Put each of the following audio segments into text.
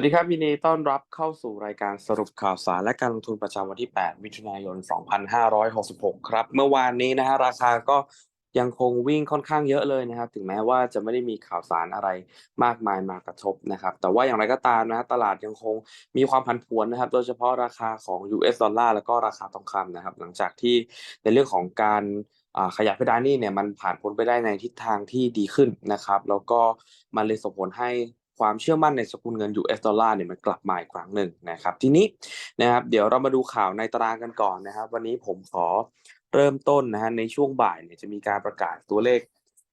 วัสดีครับยินดีต้อนรับเข้าสู่รายการสรุปข่าวสารและการลงทุนประจำวันที่ 8 มิถุนายน 2566 ครับ เมื่อวานนี้นะฮะราคาก็ยังคงวิ่งค่อนข้างเยอะเลยนะครับ ถึงแม้ว่าจะไม่ได้มีข่าวสารอะไรมากมายมากระทบนะครับ แต่ว่าอย่างไรก็ตามนะตลาดยังคงมีความผันผวนนะครับ โดยเฉพาะราคาของ US ดอลลาร์แล้วก็ราคาทองคำนะครับ หลังจากที่ในเรื่องของการขยายเพดานนี้เนี่ยมันผ่านพ้นไปได้ในทิศทางที่ดีขึ้นนะครับ แล้วก็มันเลยส่งผลให้ ความเชื่อมั่นในสกุลเงิน US ดอลลาร์เนี่ยมันกลับมาอีกครั้งหนึ่งนะครับ ทีนี้นะครับเดี๋ยวเรามาดูข่าวในตารางกันก่อนนะครับ วันนี้ผมขอเริ่มต้นนะฮะในช่วงบ่ายเนี่ยจะมีการประกาศตัวเลข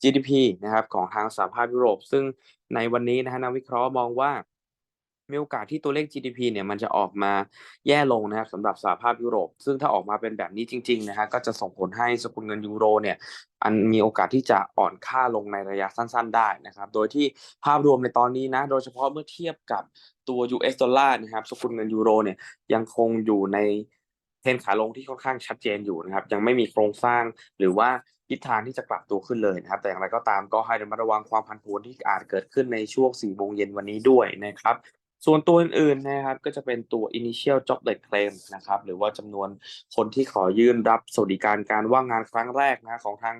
GDP นะครับของทางสหภาพยุโรป ซึ่งในวันนี้นะฮะนักวิเคราะห์มองว่า มีโอกาสที่ตัวเลข GDP เนี่ยมันจะออกมาแย่ลงนะครับสำหรับสหภาพยุโรป ซึ่งถ้าออกมาเป็นแบบนี้จริงๆนะฮะก็จะส่งผลให้สกุลเงินยูโรเนี่ยอันมีโอกาสที่จะอ่อนค่าลงในระยะสั้น ๆ ได้นะครับโดยที่ภาพรวมในตอนนี้นะโดยเฉพาะเมื่อเทียบกับตัว US ดอลลาร์นะครับสกุลเงินยูโรเนี่ยยังคงอยู่ในเทรนขาลงที่ค่อนข้างชัดเจนอยู่นะครับยังไม่มีโครงสร้างหรือว่าทิศทางที่จะกลับตัวขึ้นเลยนะครับ แต่อย่างไรก็ตามก็ให้ระมัดระวังความผันผวนที่อาจเกิดขึ้นในช่วง4โมงเย็นวันนี้ด้วยนะครับ ส่วนตัวอื่นๆนะครับก็จะเป็นตัว initial joblet claim นะครับหรือว่าจำนวนคนที่ขอยื่นรับสวัสดิการการว่างงานครั้งแรกนะของทาง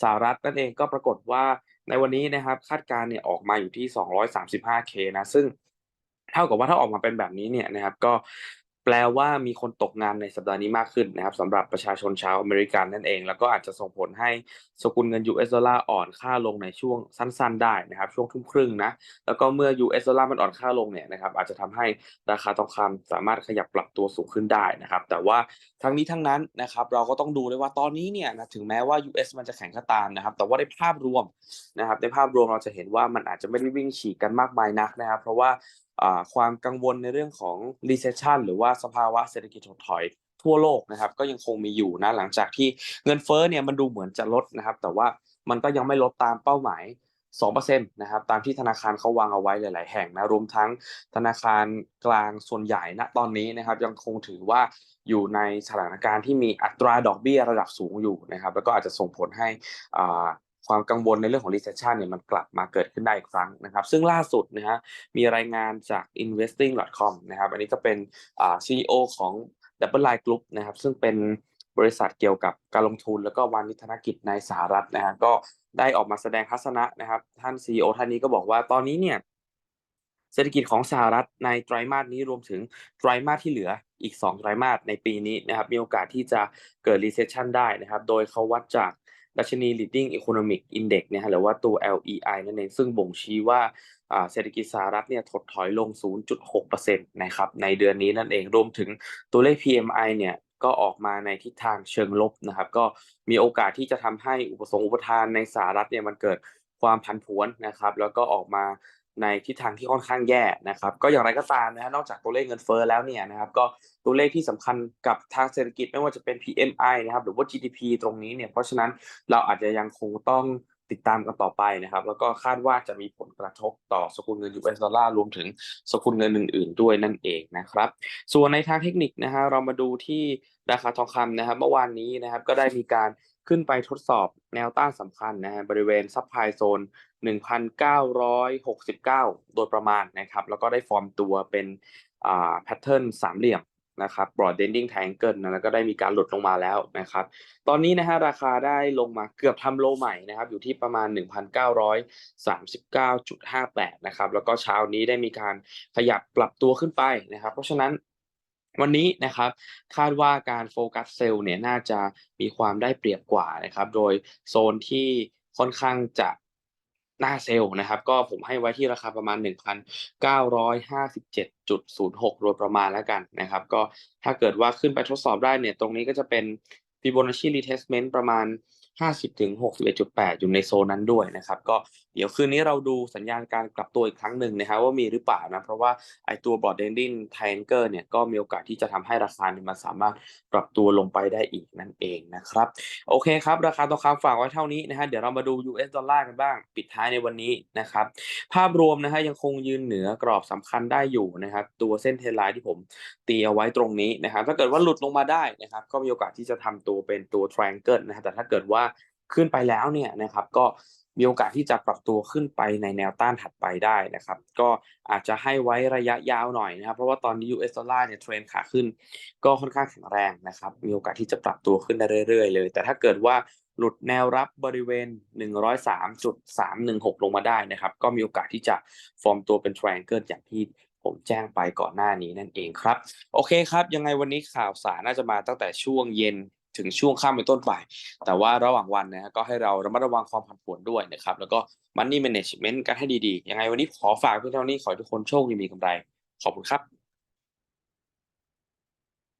สหรัฐนั่นเองก็ปรากฏว่าในวันนี้นะครับคาดการณ์เนี่ยออกมาอยู่ที่ 235k นะซึ่งเท่ากับว่าถ้าออกมาเป็นแบบนี้เนี่ยนะครับก็ แปลว่ามีคนตกงานในสัปดาห์นี้มากขึ้นนะครับสำหรับประชาชนชาวอเมริกันนั่นเอง แล้วก็อาจจะส่งผลให้สกุลเงิน US ดอลลาร์อ่อนค่าลงในช่วงสั้นๆ ได้นะครับช่วงทุ่มครึ่งนะแล้วก็เมื่อ US ดอลลาร์มันอ่อนค่าลงเนี่ยนะครับอาจจะทำให้ราคาทองคำสามารถขยับปรับตัวสูงขึ้นได้นะครับแต่ว่าทั้งนี้ทั้งนั้นนะครับเราก็ต้องดูด้วยว่าตอนนี้เนี่ยนะถึงแม้ว่า US มันจะแข็งก็ตามนะครับแต่ว่าในภาพรวมนะครับในภาพรวมเราจะเห็นว่ามันอาจจะไม่ได้วิ่งฉีกกันมากมายนักนะครับเพราะว่าความกังวลในเรื่องของ recession หรือว่าสภาวะเศรษฐกิจถดถอยทั่วโลกนะครับก็ยังคงมีอยู่นะหลังจากที่เงินเฟ้อเนี่ยมันดูเหมือนจะลดนะครับ แต่ว่ามันก็ยังไม่ลดตามเป้าหมาย2%นะครับตามที่ธนาคารเขาวางเอาไว้หลาย ๆ แห่งนะรวมทั้งธนาคารกลางส่วนใหญ่ณตอนนี้นะครับ ยังคงถือว่าอยู่ในสถานการณ์ที่มีอัตราดอกเบี้ยระดับสูงอยู่นะครับ แล้วก็อาจจะส่งผลให้อ่า ความกังวลในเรื่องของ recession เนี่ยมันกลับมาเกิดขึ้นได้อีกครั้งนะครับ ซึ่งล่าสุดนะฮะมีรายงานจาก investing.com นะครับ อันนี้ก็เป็นอ่า CEO ของ Double Line Group นะครับ ซึ่งเป็นบริษัทเกี่ยวกับการลงทุนแล้วก็วานิธนกิจในสหรัฐนะฮะก็ได้ออกมาแสดงทัศนะนะครับ ท่าน CEO ท่านนี้ก็บอกว่าตอนนี้เนี่ยเศรษฐกิจของสหรัฐในไตรมาสนี้รวมถึงไตรมาสที่เหลืออีก 2 ไตรมาสในปีนี้นะครับมีโอกาสที่จะเกิด recession ได้นะครับ โดยเขาวัดจาก ดัชนี leading economic index นะฮะหรือว่าตัว LEI นั่นเองซึ่งบ่งชี้ว่าเศรษฐกิจสหรัฐเนี่ยถดถอยลง 0.6%นะครับในเดือนนี้นั่นเองรวมถึงตัวเลข PMI เนี่ยก็ออกมาในทิศทางเชิงลบนะครับ ก็มีโอกาสที่จะทำให้อุปสงค์อุปทานในสหรัฐเนี่ยมันเกิดความผันผวนนะครับ แล้วก็ออกมา ในทิศทางที่ค่อนข้างแย่นะครับ ก็อย่างไรก็ตามนะฮะนอกจากตัวเลขเงินเฟ้อแล้วเนี่ยนะครับก็ตัวเลขที่สำคัญกับทางเศรษฐกิจไม่ว่าจะเป็น PMI นะครับหรือว่า GDP ตรงนี้เนี่ยเพราะฉะนั้นเราอาจจะยังคงต้องติดตามกันต่อไปนะครับ แล้วก็คาดว่าจะมีผลกระทบต่อสกุลเงิน US ดอลลาร์รวมถึงสกุลเงินอื่น ๆ ด้วยนั่นเองนะครับ ส่วนในทางเทคนิคนะฮะเรามาดูที่ราคาทองคำนะครับ เมื่อวานนี้นะครับก็ได้มีการ ขึ้นไปทดสอบแนวต้านสำคัญนะฮะบริเวณซับไพโซน 1,969 โดยประมาณนะครับ แล้วก็ได้ฟอร์มตัวเป็นอ่าแพทเทิร์นสามเหลี่ยมนะครับ broadening triangle นะแล้วก็ได้มีการหลุดลงมาแล้วนะครับ ตอนนี้นะฮะราคาได้ลงมาเกือบทำโลใหม่นะครับ อยู่ที่ประมาณ 1,939.58 นะครับ แล้วก็เช้านี้ได้มีการขยับปรับตัวขึ้นไปนะครับ เพราะฉะนั้น วันนี้นะครับคาดว่าการโฟกัสเซลล์เนี่ยน่าจะมีความได้เปรียบกว่านะครับ โดยโซนที่ค่อนข้างจะหน้าเซลล์นะครับ ก็ผมให้ไว้ที่ราคาประมาณ 1,957.06 โดยประมาณแล้วกันนะครับ ก็ถ้าเกิดว่าขึ้นไปทดสอบได้เนี่ยตรงนี้ก็จะเป็น Fibonacci retracement ประมาณ 50ถึง61.8 อยู่ในโซนนั้นด้วยนะครับ ก็เดี๋ยวคืนนี้เราดูสัญญาณการกลับตัวอีกครั้งหนึ่งนะครับว่ามีหรือเปล่านะ เพราะว่าไอตัว broadening triangle เนี่ยก็มีโอกาสที่จะทำให้ราคาเนี่ยมันสามารถปรับตัวลงไปได้อีกนั่นเองนะครับ โอเคครับ ราคาทองคำฝากไว้เท่านี้นะฮะเดี๋ยวเรามาดู US ดอลลาร์กันบ้าง ปิดท้ายในวันนี้นะครับ ภาพรวมนะฮะยังคงยืนเหนือกรอบสำคัญได้อยู่นะครับตัวเส้นเทรนไลน์ที่ผมตีเอาไว้ตรงนี้นะครับถ้าเกิดว่าหลุดลงมาได้นะครับก็มีโอกาสที่จะทำตัวเป็นตัว triangle นะฮะแต่ถ้าเกิดว่า ขึ้นไปแล้วเนี่ยนะครับก็มีโอกาสที่จะปรับตัวขึ้นไปในแนวต้านถัดไปได้นะครับ ก็อาจจะให้ไว้ระยะยาวหน่อยนะครับ เพราะว่าตอนนี้ US ดอลลาร์เนี่ยเทรนขาขึ้น ก็ค่อนข้างแข็งแรงนะครับ มีโอกาสที่จะปรับตัวขึ้นได้เรื่อยๆ เลย แต่ถ้าเกิดว่าหลุดแนวรับบริเวณ 103.316 ลงมาได้นะครับ ก็มีโอกาสที่จะฟอร์มตัวเป็น triangle อย่างที่ผมแจ้งไปก่อนหน้านี้นั่นเองครับ โอเคครับ ยังไงวันนี้ข่าวสารน่าจะมาตั้งแต่ช่วงเย็น ถึงช่วงข้ามเป็นต้นไป แต่ว่าระหว่างวันนะฮะก็ให้เราระมัดระวังความผันผวนด้วยนะครับ แล้วก็ money management กันให้ดีๆ ยังไงวันนี้ขอฝากเพื่อนเท่านี้ขอให้ทุกคนโชคดีมีกำไร ขอบคุณครับ